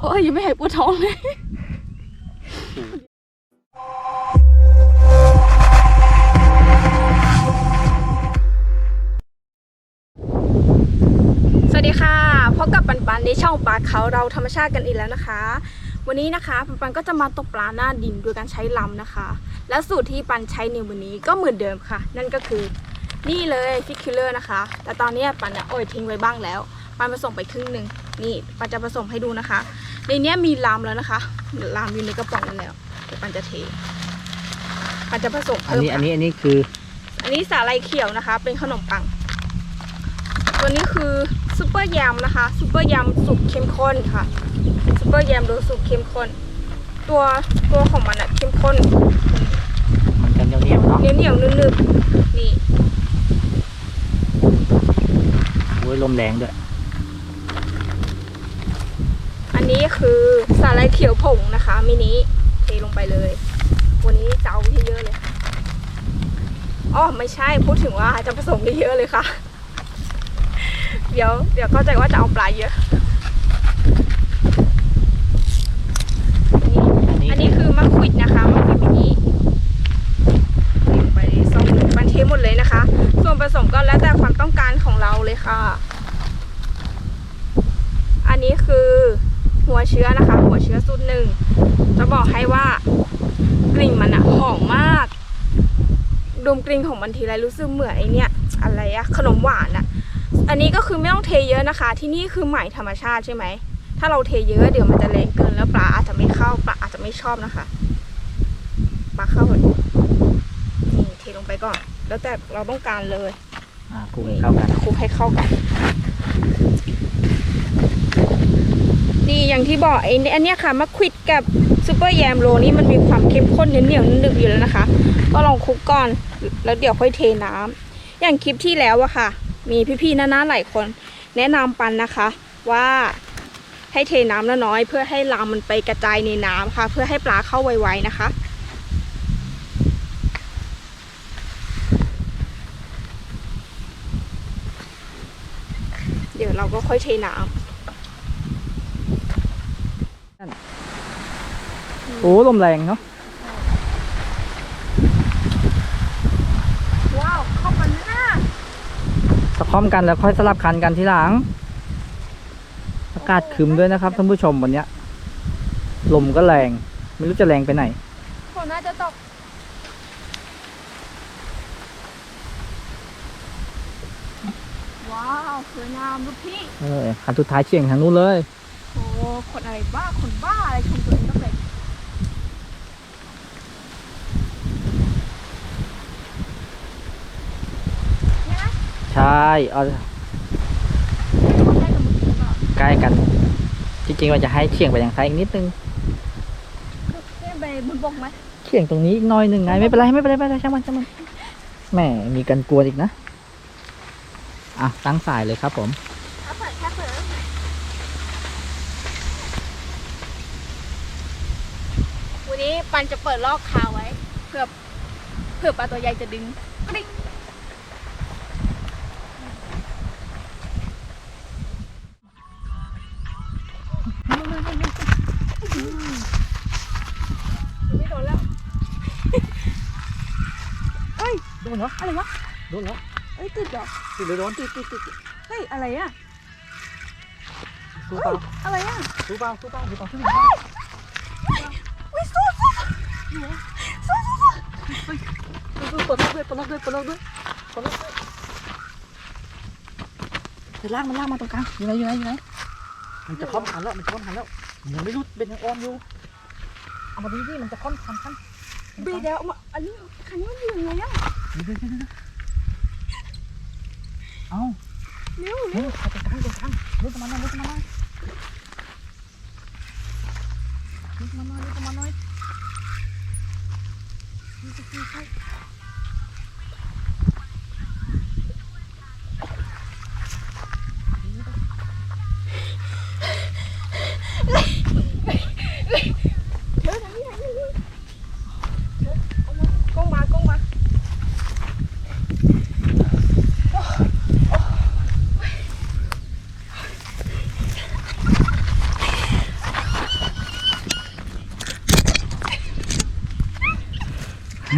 โอ้ยยังไม่หายปวดท้องเลยสวัสดีค่ะพบกับปันปันในช่องปลาเขาเราธรรมชาติกันอีกแล้วนะคะ วันนี้นะคะปันปันก็จะมาตกปลาหน้าดินโดยการใช้ลำนะคะ และสูตรที่ปันใช้ในวันนี้ก็เหมือนเดิมค่ะ นั่นก็คือ นี่เลยฟิกคิลเลอร์นะคะ แต่ตอนนี้ปันเนี่ยโอ้ยทิ้งไว้บ้างแล้ว ปันผสมไปครึ่งหนึ่งนี่ปันจะผสมให้ดูนะคะ ในเนี้ยมีลำแล้วนะคะลำอยู่ในกระป๋องนั่นแล้วเดี๋ยวปันจะเทปันจะผสมอันเพิ่มนี้ค่ะอันนี้อันนี้คืออันนี้สาลายเขียวนะคะ เป็นขนมปัง ตัวนี้คือซุปเปอร์ยำนะคะซุปเปอร์ยำสุกเข้มข้นค่ะซุปเปอร์ยำโดยสุกเข้มข้น ตัวตัวของมันอะเข้มข้นมันจะเหนียวเหนียวๆเนาะเหนียวเหนียวๆนึบๆนี่โอ้ยลมแรงด้วย อันนี้คือสาลายเขียวผงนะคะมินิเทลงไปเลย วันนี้จะเอาเยอะๆเลยค่ะอ๋อไม่ใช่พูดถึงว่าจะผสมเยอะๆเลยค่ะ เดี๋ยวเดี๋ยวเข้าใจว่าจะเอาปลาเยอะอันนี้อันนี้คือมะขวิดนะคะมะขวิดมินิไปสองบันเทหมดเลยนะคะ ส่วนผสมก็แล้วแต่ความต้องการของเราเลยค่ะ อันนี้คือ หัวเชื้อนะคะ หัวเชื้อสูตรหนึ่งจะบอกให้ว่ากลิ่นมันอะหอมมาก ดมกลิ่นของมันทีไรรู้สึกเหมือนไอเนี้ยอะไรอะขนมหวานอะอันนี้ก็คือไม่ต้องเทเยอะนะคะ ที่นี่คือใหม่ธรรมชาติใช่ไหมถ้าเราเทเยอะเดี๋ยวมันจะแรงเกินแล้วปลาอาจจะไม่เข้าปลาอาจจะไม่ชอบนะคะปลาเข้าหมดนี่เทลงไปก่อน แล้วแต่เราต้องการเลยอ่าคลุกให้เข้ากันคลุกให้เข้ากัน นี่อย่างที่บอกไอ้อันนี้ค่ะมะควิดกับซูเปอร์แยมโรนี่มันมีความเข้มข้นเหนียวๆนึบอยู่แล้วนะคะ ก็ลองคลุกก่อนแล้วเดี๋ยวค่อยเทน้ำอย่างคลิปที่แล้วอะค่ะ มีพี่ๆน้าๆหลายคน แนะนำปันนะคะ ว่าให้เทน้ำน้อยๆเพื่อให้ลามมันไปกระจายในน้ำค่ะ เพื่อให้ปลาเข้าไวๆนะคะเดี๋ยวเราก็ค่อยเทน้ โอ้ลมแรงเนาะำว้าวเข้ากันหน้าตะคอมกันแล้วค่อยสลับคันกันทีหลัง อากาศครึมด้วยนะครับท่านผู้ชมวันเนี้ยลมก็แรง ไม่รู้จะแรงไปไหนฝนน่าจะตกว้าวสวยงามลูกพี่เออคันสุดท้ายเฉียงทางนู้นเลยโอ้ คนอะไรบ้าคนบ้าอะไรชมตัวเองก็เป็นเนี่ยนะใช่เอาคนได้กับมึงหรือเปล่าใกล้กัน จริงๆว่าจะให้เฉียงไปทางซ้ายอีกนิดนึงเนี่ยไปบนบกไหมเฉียงตรงนี้อีกหน้อยหนึ่งไงไม่เป็นไรไม่เป็นไรไม่เป็นไรช่างมันช่างมันแหมมีกันกลัวอีกนะอะตั้งสายเลยครับผม ถ้าเปิดแค่เปิด วันนี้ปันจะเปิดลอกคาไว้ เพื่อเพื่อปลาตัวใหญ่จะดึงกริ๊งไม่โดนแล้ว เฮ้ย โดนเหรอ อะไรวะ โดนเหรอเฮ้ยติดเหรอ ติดเลยโดนติดติดติดติดเฮ้ย อะไรอะสู้เฮ้เปล่ายอะไรอะ สู้เปล่าสู้เปล่าสู้เปล่าสู้วิสู้สู้ สู้สู้สู้สู้ปลดล็อกด้วยปลดล็อกด้วยปลดล็อกด้วยปลดล็อกด้วยเดี๋ยวลากมันลากมาตรงกลางอยู่ไหนอยู่ไหนอยู่ไหนมันจะคล้อมหันแล้วมันจะคล้อมหันแล้วยังไม่รู้เป็นยังออมอยู่เอามาดูดิมันจะคล้อมคันคันบีเดียวมาอันนี้คันนี้มันอยู่ยังไงอะเดี๋ยวเดี๋ยวเดี๋ยวเดี๋ยวเอาเร็วเฮ้ยเอาตรงกลางตรงกลางลุกมาหน่อยลุกมาหน่อยลุกมาหน่อยลุกมาหน่อย ไ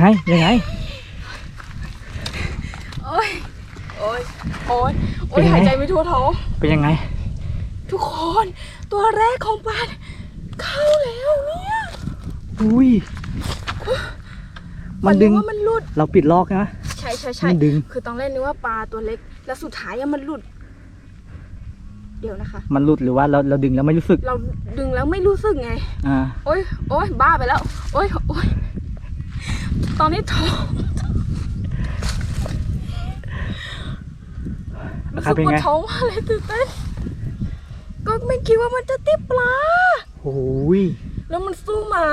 งยังไง โอ้ยโอ้ยโอ้ยโอ้เป็ยนไง หายใจไม่ทั่วท้อง เป็นยังไง ทุกคน ตัวแรกของปลาเข้าแล้วเนี่ยอุ้ย มันนึดึกงว่ามันหลุด เราปิดลอกนะ ใช่ใช่ใช่มันดึง คือตอนแรกนึกว่าปลาตัวเล็ก แล้วสุดท้ายอะมันหลุด เดี๋ยวนะคะ มันหลุดหรือว่าเราเราดึงแล้วไม่รู้สึก เราดึงแล้วไม่รู้สึกไง อ่า โอ้ยโอ้ยบ้าไปแล้ว โอ้ยโอ้ย ตอนนี้ท้องรู้ครับสึกเป็นปวไงดท้องมากเลยตื่นเต้นก็ไม่คิดว่ามันจะติดปลาโอ้ยแล้วมันสู้มา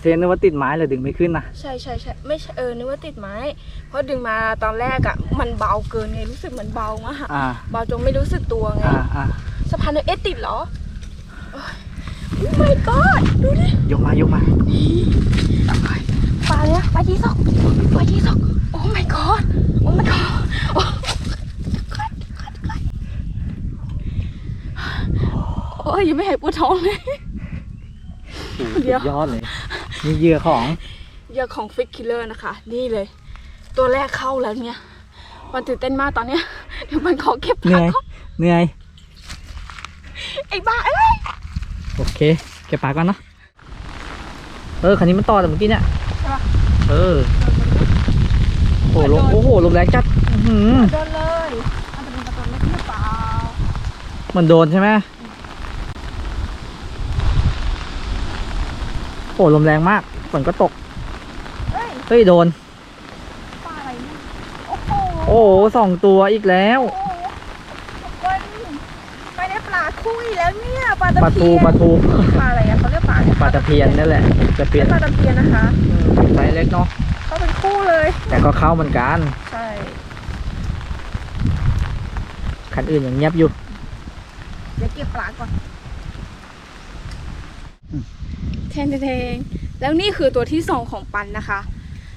เซนนึกว่าติดไม้เลยดึงไม่ขึ้นนะใช่ใช่ใช่ไม่ใช่เออนึกว่าติดไม้ เพราะดึงมาตอนแรกอะมันเบาเกินไงรู้สึกเหมือนเบามากอ่าเบาจนไม่รู้สึกตัวไงอ่าอ่าสะพานเอ๊ะติดเหรอโอ้ย my god ดูดิยกมายกมาปลาเลยนะปลายีสอกปลายีสอกโอ้ my god โอ้ my god โอ้โอ้ยยังไม่หายปวดท้องเลยโอ้โหเดี๋ยว สุดยอดเลยนี่เหยื่อของเหยื่อของฟิกคิลเลอร์นะคะ นี่เลย ตัวแรกเข้าแล้วเนี่ย มันตื่นเต้นมากตอนเนี้ยเดี๋ยวมันขอเก็บเหนื่ผักอยก่อนเหนื่อยไอ้บ้าเอ้ย โอเค เก็บปลาก่อนเนาะเออคันนี้มันต่อแต่เมื่อกี้เนี่ยใช่ปะ เออโอ้โหลมโอ้โหลมแรงจัดอื้อหือโดนเลยมันจะเป็นประตูเล็กหรือเปล่ามันโดนใช่ไหมโอ้ลมแรงมากฝนก็ตกเฮ้ยเฮ้ยโดน ปลาอะไรเนี่ยโอ้โหโอ้โหสองตัวอีกแล้ว โอ้โหทุกคนไปได้ป ลาคุยแล้วเนี่ยปลาตะปลาเพีทูยนปลาทูปลาอะไรอะเขาเรียกปลาเนี่ยปลาตะเพียนนั่นแหละตะเพียนปลาตะเพียนนะคะอืมไซส์เล็กเนาะเขาเป็นคู่เลย แต่ก็เข้าเหมือนกันใช่คันอื่นยังเงียบอยู่เดี๋ยวเก็บปลาก่อนอืมเทนเทงแล้วนี่คือตัวที่สองของปันนะคะ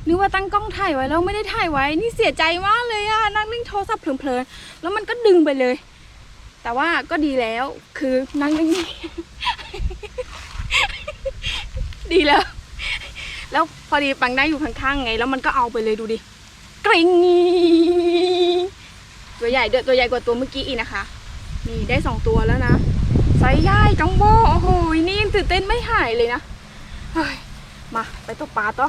นึกว่าตั้งกล้องถ่ายไว้แล้วไม่ได้ถ่ายไว้ นี่เสียใจมากเลยอะนั่งเล่นโทรศัพท์เพลินๆแล้วมันก็ดึงไปเลย แต่ว่าก็ดีแล้วคือนั่งนิ่งดีแล้ว แล้วพอดีปังได้อยู่ข้างๆไง แล้วมันก็เอาไปเลยดูดิกริ๊งตัวใหญ่ด้วยตัวใหญ่กว่าตัวเมื่อกี้อีกนะคะ นี่ได้สองตัวแล้วนะไซส์ใหญ่จังโบโอ้โหนี่ยังตื่นเต้นไม่หายเลยนะเฮ้ยมาไปตกปลาต่อ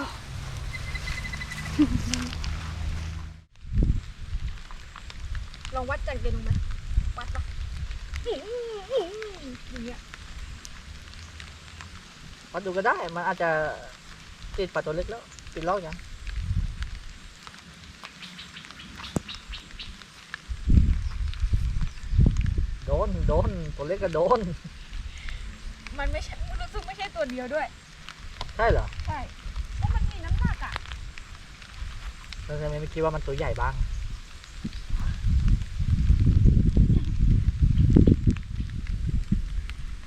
ลองวัดจากเดนูไหม อย่างเงี้ยวัดดูก็ได้ มันอาจจะติดปลาตัวเล็กแล้ว ติดลอกยังโดน โดน ตัวเล็กก็โดน มันไม่ใช่รู้สึกไม่ใช่ตัวเดียวด้วย ใช่เหรอ ใช่เพราะมันมีน้ำหนักอะแล้วทำไมไม่คิดว่ามันตัวใหญ่บ้าง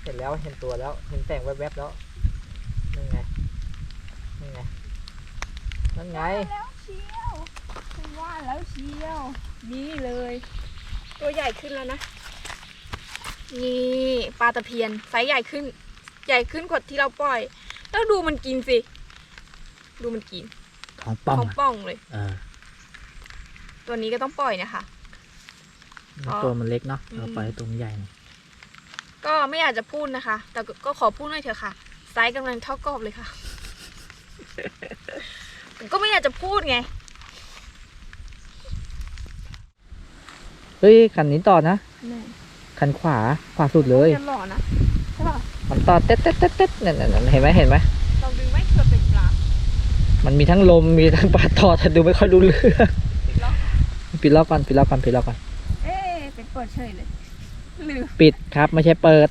เห็น แล้วเห็นตัวแล้ว เห็นแสงแวบๆแล้วนี่ไงนี่ไงนั่นไงแล้วเชียวคุณว่าแล้วเชียวนี่เลย ตัวใหญ่ขึ้นแล้วนะนี่ปลาตะเพียนไซส์ใหญ่ขึ้น ใหญ่ขึ้นกว่าที่เราปล่อย แล้วดูมันกินสิ ดูมันกินของป้องของป่องเลยเออตัวนี้ก็ต้องปล่อยนะคะอ๋อตัวมันเล็กเนาะอืมเราปล่อยให้ตัวมันใหญ่หน่อย ก็ไม่อยากจะพูดนะคะ แต่ก็ก็ขอพูดหน่อยเถอะค่ะไซส์กำลังเท่ากรอบเลยค่ะ ผมก็ไม่อยากจะพูดไง เฮ้ยคันนี้ต่อนะคันขวาขวาสุดเลยจะหล่อนะใช่ป่ะมันต่อเต๊ดเต๊ดเต๊ดเต๊ดเนี่ยเนี่ยเนี่ยเห็นไหมเห็นไหมเราดึงไม่เกือบเป็นปลามันมีทั้งลมมีทั้งปลาต่อแต่ดูไม่ค่อยรู้เรื่องปิดล็อกปิดล็อกก่อนปิดล็อกก่อนปิดล็อกก่อนเอ๊ะเป็นเปิดเฉยเลย ลืมปิดครับไม่ใช่เปิด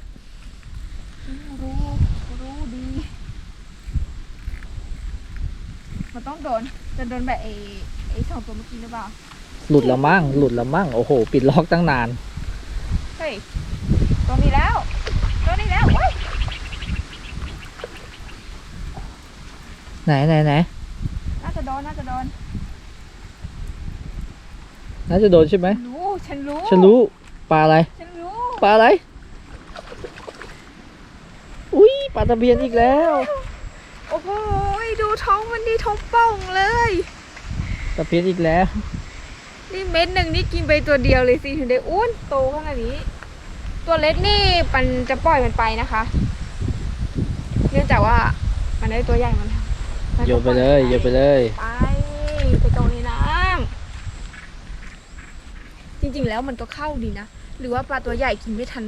รู้รู้ดี มันต้องโดน จะโดนแบบไอ้ไอ้สองตัวเมื่อกี้หรือเปล่า หลุดละมั่งหลุดละมั่งโอ้โห ปิดล็อกตั้งนาน เฮ้ย ตัวนี้แล้ว ตัวนี้แล้วเว้ยไหนไหนไหนน่าจะโดน น่าจะโดน น่าจะโดนใช่ไหมรู้ ฉันรู้ ฉันรู้ปลาอะไร ฉันรู้ ปลาอะไร อุ้ยปลาตะเพียนอีกแล้ว โอ้โหดูท้องมันดีท้องป่องเลย ตะเพียนอีกแล้ว นี่เม็ดหนึ่งนี่กินไปตัวเดียวเลยสิถึงได้อ้วนโตขนาดนี้ ตัวเล็กนี่ปันจะปล่อยมันไปนะคะเนื่องจากว่ามันได้ตัวใหญ่มันมันก็โยนไปเลยโยนไปเลย ไปไปตรงในน้ำจ ริง ๆ แล้วมันก็เข้าดีนะ หรือว่าปลาตัวใหญ่กินไม่ทัน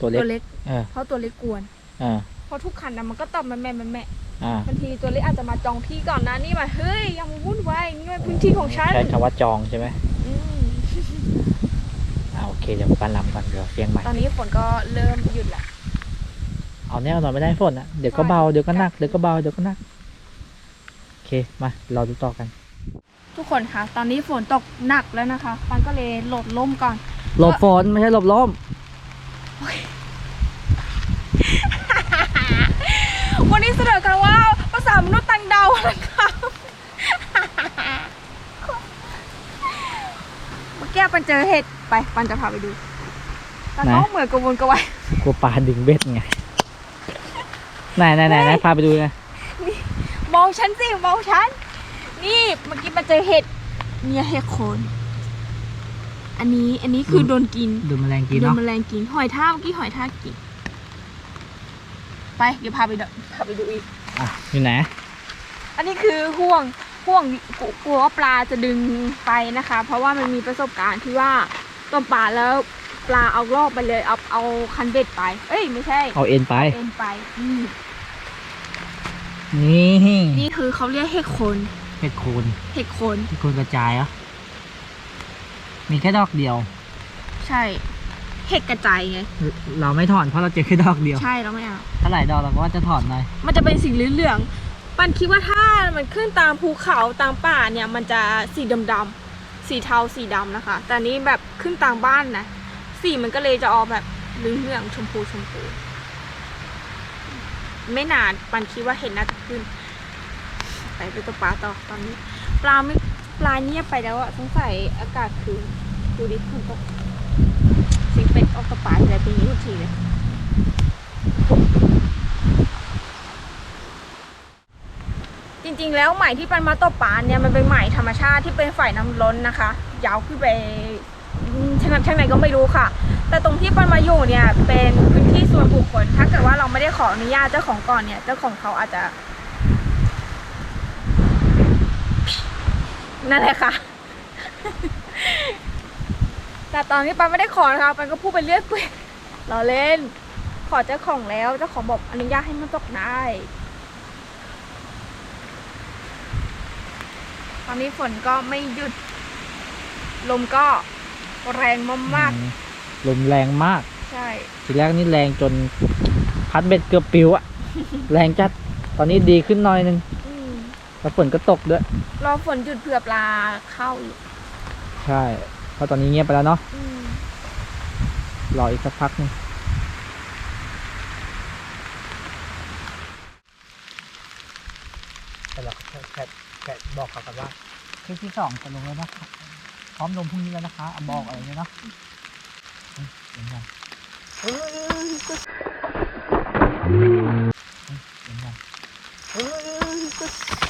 ตัวเล็กตัวเล็กเออเพราะตัวเล็กกวน อ่าเพราะทุกคันนะมันก็ตอบมันแม่มันแม่อ่าบางทีตัวเล็กอาจจะมาจองที่ก่อนนะนี่มาเฮ้ยอยังมาวุ่นวายนี่มันพื้นที่ของฉันใช้คำว่าจองใช่ไหมอืมอ่าโอเคเดี๋ยวปันลำกันเดี๋ยวเชียงใหม่ ตอนนี้ฝนก็เริ่มหยุดละ เอาแน่นอนไม่ได้ฝนอะ เดี๋ยวก็เบา เดี๋ยวก็หนัก เดี๋ยวก็เบา เดี๋ยวก็หนัก โอเค มา เราดูต่อกัน ทุกคนคะตอนนี้ฝนตกหนักแล้วนะคะปันก็เลยโหลดล่มก่อน หลบฝนไม่ใช่หลบลมวันนี้เสนอกันว่าภาษามนุษย์ต่างดาวนะคะเมื่อกี้ปันเจอเห็ดไปปันจะพาไปดูแต่ก็ไหนเหมือนกระวนกระวายกลัวปลาดึงเบ็ดไงไหนไหนไหนไหนพาไปดูไงมองฉันสิมองฉัน นี่เมื่อกี้ปันเจอเห็ดเนี่ยเห็ดโคน อันนี้อันนี้คือโดนกินดูแมลงกินโดนเนาะแมลงกิน หอยทากเมื่อกี้หอยทากกิน ไปเดี๋ยวพาไปดูพาไปดูอีก อะอยู่ไหนอันนี้คือห่วงห่วงกลัวกลัวว่าปลาจะดึงไปนะคะ เพราะว่ามันมีประสบการณ์ที่ว่าต้มปลาแล้วปลาเอาลอกไปเลยเอาเอาคันเบ็ดไป เอ้ยไม่ใช่เอาเอ็นไปเอ็นไปอืมนี่ นี่คือเขาเรียกเห็ดโคนเห็ดโคนเห็ดโคน เห็ดโคนกระจายเหรอมีแค่ดอกเดียว ใช่ เห็ดกระจายไง เราไม่ถอนเพราะเราเจอแค่ดอกเดียวใช่เราไม่เอาถ้าหลายดอกเราก็ว่าจะถอนหน่อยมันจะเป็นสีเหลืองๆปันคิดว่าถ้ามันขึ้นตามภูเขาตามป่าเนี่ยมันจะสีดำๆสีเทาสีดำนะคะ แต่อันนี้แบบขึ้นตามบ้านนะสีมันก็เลยจะออกแบบเหลืองๆชมพูชมพู ไม่นานปันคิดว่าเห็นน่าจะขึ้น ไปไปตัวปลาต่อตอนนี้ ปลาไม่ปลาเงียบไปแล้วอะสงสัยอากาศคืนดูดิฝนตกสียงเป็ดออกกป๋าอะไรเป็นอย่างนี้ทุกทีเลยจริงๆ แล้วไหมที่ปันมาตบปลาเนี่ยมันเป็นไหมธรรมชาติที่เป็นฝ่ายน้ำล้นนะคะ ยาวขึ้นไปอืมทางทางไหนก็ไม่รู้ค่ะ แต่ตรงที่ปันมาอยู่เนี่ยเป็นพื้นที่ส่วนบุคคล ถ้าเกิดว่าเราไม่ได้ขออนุญาตเจ้าของก่อนเนี่ยเจ้าของเขาอาจจะ นั่นแหละค่ะ แต่ตอนนี้ปันไม่ได้ขอนะคะปันก็พูดไปเรื่อยเปื่อยเราเล่น ขอเจ้าของแล้วเจ้าของบอกอนุญาตให้มันตกได้ตอนนี้ฝนก็ไม่หยุด ลมก็แรงมากอืมลมแรงมาก ๆใช่ ทีแรกนี่แรงจนพัดเบ็ดเกือบปิวอะ แรงจัด ตอนนี้ดีขึ้นหน่อยนึงอืม แล้วฝนก็ตกด้วย รอฝนหยุดเผื่อปลาเข้าอีกใช่เพราะตอนนี้เงียบไปแล้วเนาะอืมรออีกสักพักหนึงแต่เราแค่แค่แค่บอกเขากันว่าคลิปที่สองจะลงแล้วนะครับพร้อมลงพรุ่งนี้แล้วนะคะเอาบอกอะไรเนี่ยเนาะอืมเดี๋ยวก่อน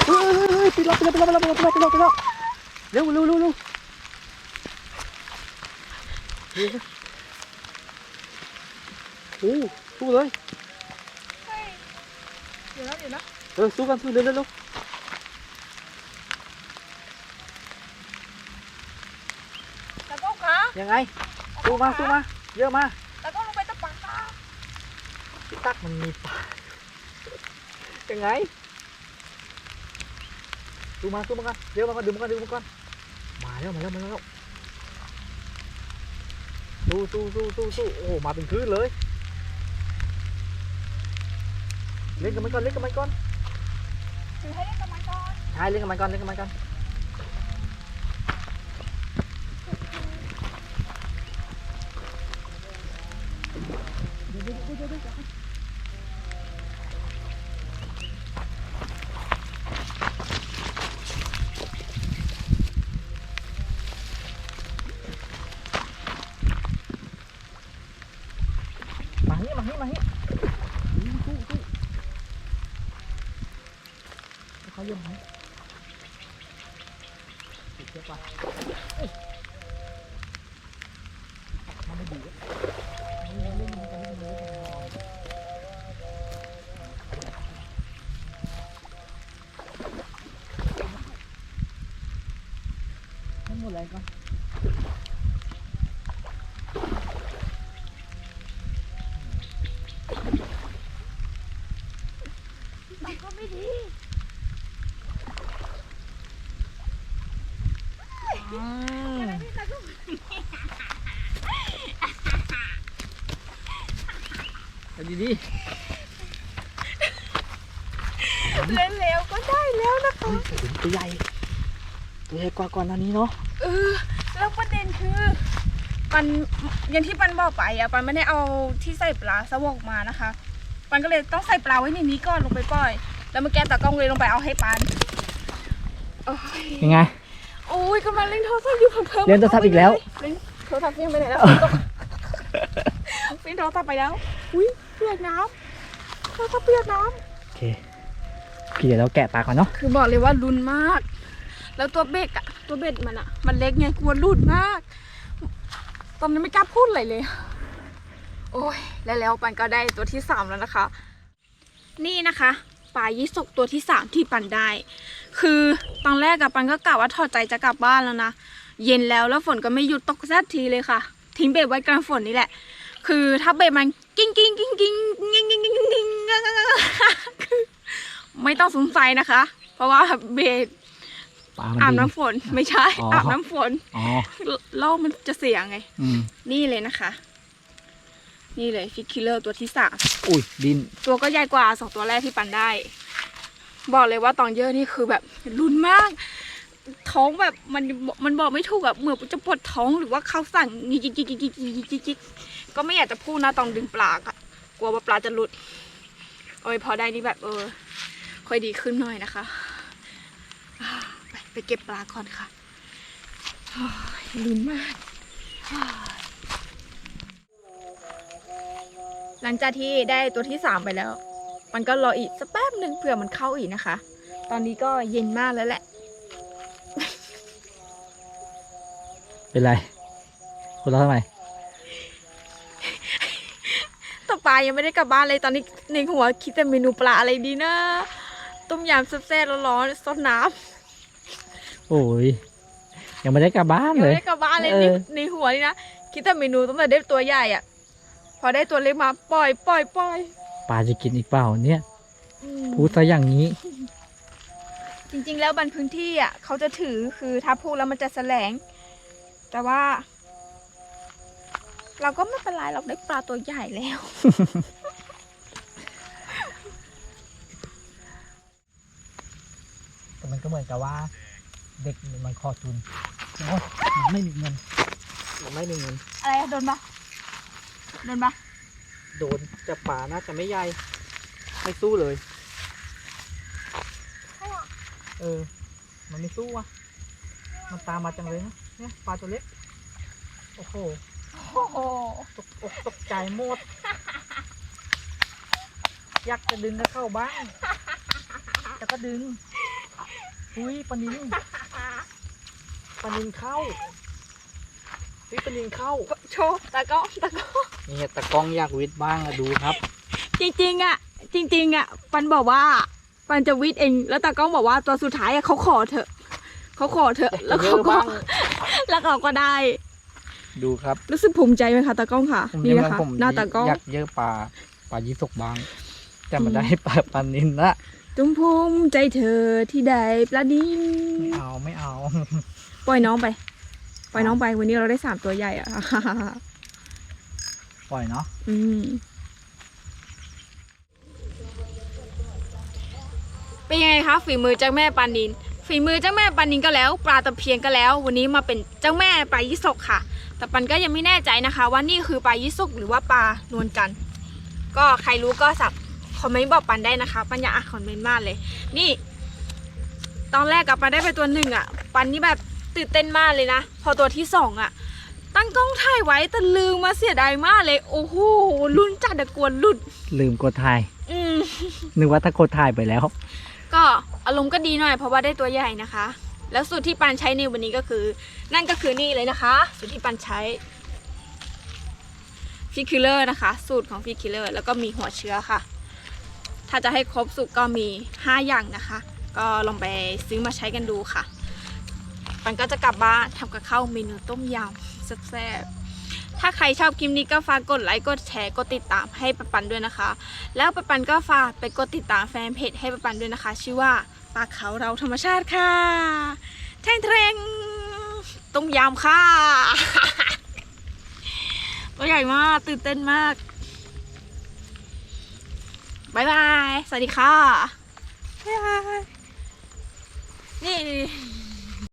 เอ้ยปิดล็อกปิดล็อกปิดล็อกปิดล็อกปิดล็อกปิดล็อกปิดล็อกเร็วเร็วเร็วเร็วเร็วโอ้สู้เลยเดี๋ยวนะเดี๋ยวนะเออสู้กันสู้เร็วเร็วเร็วแล้วก็ขายังไงสู้มาสู้มาเยอะมาแล้วก็ลงไปตะปังตาพี่ตักมันมีปลายังไง สู้มาสู้มากันเยอะมาก่อนดึงมาก่อนดึงมาก่อนมาแล้วมาแล้วมาแล้วสู้สู้สู้สู้สู้โอ้โหมาเป็นคลื่นเลย เล่นกับมันก่อนเล่นกับมันก่อนถือให้ได้กำลังก่อนใช่เล่นกับมันก่อนเล่นกับมันก่อน มาให้มาให้ตู้ตู้เขาเยี่ยมไหมติดเยอะกว่า เอาดีดีเร็วๆก็ได้แล้วนะคะ ๆถึงตัวใหญ่ ตัวใหญ่กว่าก่อนหน้านี้เนาะ เออแล้วประเด็นคือปันอย่างที่ปันบอกไปอะปันไม่ได้เอาที่ใส่ปลาสวกมานะคะ ปันก็เลยต้องใส่ปลาไว้ในนี้ก่อนลงไปปล่อย แล้วเมื่อกี้ตากล้องเลยลงไปเอาให้ปันโอ้ยยังไงโอ้ยกำลังเล่นโทรศัพท์อยู่เพิ่มๆเล่นโทรศัพท์อีกแล้ว เล่นโทรศัพท์ยังไปไหนแล้วตกเล่นโทรศัพท์ไปแล้ว อุ้ยเปียกน้ำโทรศัพท์เปียกน้โอเคพี่เดี๋ยวเราแกะปลาก่อนเนาะำคือบอกเลยว่าลุ้นมาก แล้วตัวเบ็ดอะตัวเบ็ดมันอะมันเล็กไงกลัวหลุดมาก ตอนนั้นไม่กล้าพูดอะไรเลย โอ้ยแล้วแล้วปันก็ได้ตัวที่สามแล้วนะคะ นี่นะคะปลายี่สกตัวที่สามที่ปันได้ คือตอนแรกกับปันก็กะว่าถอดใจจะกลับบ้านแล้วนะ เย็นแล้วแล้วฝนก็ไม่หยุดตกสักทีเลยค่ะ ทิ้งเบ็ดไว้กลางฝนนี่แหละ คือถ้าเบ็ดมันกิ้งกิ้งกิ้งกิ้งกิ้งกิ้งกิ้งกิ้งกิ้งไม่ต้องสงสัยนะคะ เพราะว่าเบ็ดปลามันอาบน้ำฝนไม่ใช่อาบน้ำฝนอ๋อโลกมันจะเสียไงนี่เลยนะคะ นี่เลยฟิกคิลเลอร์ตัวที่สามอุ้ยดินตัวก็ใหญ่กว่าสองตัวแรกที่ปันได้ บอกเลยว่าตองเยอะนี่คือแบบรุนมาก ท้องแบบมันมันบอกไม่ถูกแบบเหมือนจะปวดท้องหรือว่าเขาสั่งยิ๊กยิ๊กยิ๊กยิ๊กยิ๊กยิ๊กก็ไม่อยากจะพูดนะตองดึงปลาค่ะกลัวว่าปลาจะหลุด โอ้ยพอได้นี่แบบเออ ค่อยดีขึ้นหน่อยนะคะ ไปไปเก็บปลาก่อนค่ะลุ้นมาก หลังจากที่ได้ตัวที่สามไปแล้ว มันก็รออีกสักแป๊บหนึ่งเผื่อมันเข้าอีกนะคะ ตอนนี้ก็เย็นมากแล้วแหละ เป็นไรคนละเท่าไหร่ตกปลายังไม่ได้กลับบ้านเลยตอนนี้ในหัวคิดแต่เมนูปลาอะไรดีนะ ต้มยำแซ่บๆร้อนๆซดน้โอ้ยยังไม่ได้กลับบ้านำยังเลไม่ยได้กลับบ้านเลยเออ ในในหัวนี่นะ คิดแต่เมนูตั้งแต่ได้ตัวใหญ่อะพอได้ตัวเล็กมาปล่อยปล่อยปล่อย ปลาจะกินอีกเปล่าเนี่ยอืมพูดซะอย่างนี้ จริงๆ แล้วบรรพื้นที่อะเขาจะถือคือถ้าพูดแล้วมันจะแสลง แต่ว่า เราก็ไม่เป็นไรเราได้ปลาตัวใหญ่แล้ว แต่มันก็เหมือนกับว่า เด็กมันขอทุนโอ้ยมันไม่มีเงินมันไม่มีเงิน อะไรอะโดนปะโดนปะ โดนจับป่าน่าจะไม่ใหญ่ ไม่สู้เลย เออ มันไม่สู้อะ มันตามมาจังเลยนะ เนี่ยปลาตัวเล็ก โอ้โห โอ้โหตกอกตกใจหมด อยากจะดึงก็เข้าบ้าง แต่ก็ดึง อุ้ยปลานินปลานินเข้า อุ้ยปลานินเข้า โชว์ตะก้องตะก้อง นี่ตะกล้องอยากวิทย์บ้างอะดูครับ จริงๆอะ จริง ๆ อะ ปันบอกว่า ปันจะวิทย์เอง แล้วตากล้องบอกว่าตัวสุดท้ายอะเขาขอเถอะ เขาขอเถอะ แล้วเขาก็แล้วเขาก็ได้ ดูครับรู้สึกภูมิใจไหมคะตากล้องค่ะผมนี่ยังนะคะผมหน้าตากล้องอยากเยอะปลาปลายี่สกบ้างแต่มันอืมได้ปลาปลานินละจงภูมิใจเธอที่ได้ปลาดินไม่เอาไม่เอา ปล่อยน้องไป ปล่อยน้องไปวันนี้เราได้สามตัวใหญ่อะปล่อยเนาะอืมเป็นยังไงคะฝีมือเจ้าแม่ปลานิน ฝีมือเจ้าแม่ปลานินก็แล้ว ปลาตะเพียนก็แล้ว วันนี้มาเป็นเจ้าแม่ปลายิสกค่ะ แต่ปันก็ยังไม่แน่ใจนะคะ ว่านี่คือปลายิสกหรือว่าปลานวลจันทร์ก็ใครรู้ก็สับคอมเมนต์บอกปันได้นะคะ ปัญญาอ่านคอมเมนต์มากเลย นี่ ตอนแรกกับปันได้ไปตัวหนึ่งอะปันนี่แบบ ตื่นเต้นมากเลยนะ พอตัวที่สองอะตั้งกล้องถ่ายไว้แต่ลืมมาเสียดายมากเลย โอ้โหลุ้นจัดอะกวนหลุด ลืมกดถ่ายอืม นึกว่าถ้ากดถ่ายไปแล้ว ก็อารมณ์ก็ดีหน่อยเพราะว่าได้ตัวใหญ่นะคะ แล้วสูตรที่ปันใช้ในวันนี้ก็คือ นั่นก็คือนี่เลยนะคะ สูตรที่ปันใช้ฟิคิลเลอร์นะคะ สูตรของฟิคิลเลอร์แล้วก็มีหัวเชื้อค่ะ ถ้าจะให้ครบสูตรก็มี 5 อย่างนะคะ ก็ลองไปซื้อมาใช้กันดูค่ะ ปันก็จะกลับบ้านทำกับข้าวเมนูต้มยำแซ่บๆถ้าใครชอบคลิปนี้ก็ฝากกดไลค์กดแชร์กดติดตามให้ปันปันด้วยนะคะ แล้วปันปันก็ฝากไปกดติดตามแฟนเพจให้ปันปันด้วยนะคะ ชื่อว่าปลาเขาเราธรรมชาติค่ะแทงเทรงต้มยำค่ะตัวใหญ่มากตื่นเต้นมากบายบาย สวัสดีค่ะบายบาย นี่